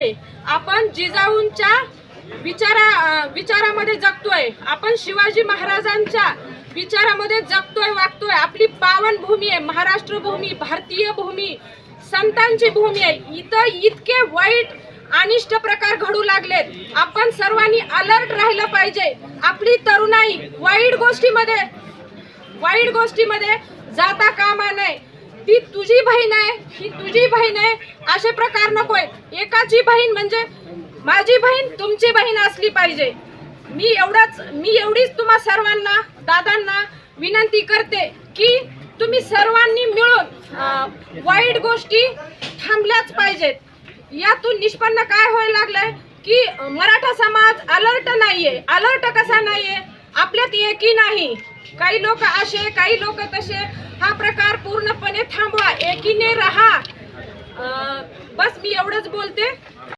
आपण जिजाऊंच्या विचारा विचारामध्ये जगतोय. आपण शिवाजी महाराजांच्या विचारामध्ये जगतोय वागतोय. आपली पावन भूमी आहे महाराष्ट्र भूमी भारतीय भूमी संतांची भूमी आहे. इथं इतके वाईट अनिष्ट प्रकार घडू लागलेत. आपण सर्वांनी अलर्ट राहिलं पाहिजे. आपली तरुणाई वाईट गोष्टीमध्ये वाईट गोष्टीमध्ये जाता का ती तुझी बहीण आहे ही तुझी बहीण आहे असे प्रकार नकोय. एकाची बहीण म्हणजे माझी बहीण तुमची बहीण असली पाहिजे. मी एवढाच मी एवढीच तुम्हा सर्वांना दादांना विनंती करते की तुम्ही सर्वांनी मिळून वाईट गोष्टी थांबल्याच पाहिजेत. यातून निष्पन्न काय व्हायला लागलंय की मराठा समाज अलर्ट नाहीये. अलर्ट कसा नाहीये? आपल्यात एकी नाही. काही लोक असे काही लोक तसे. हा प्रकार पूर्णपणे थांबवा. एकीने राहा. बस मी एवढंच बोलते.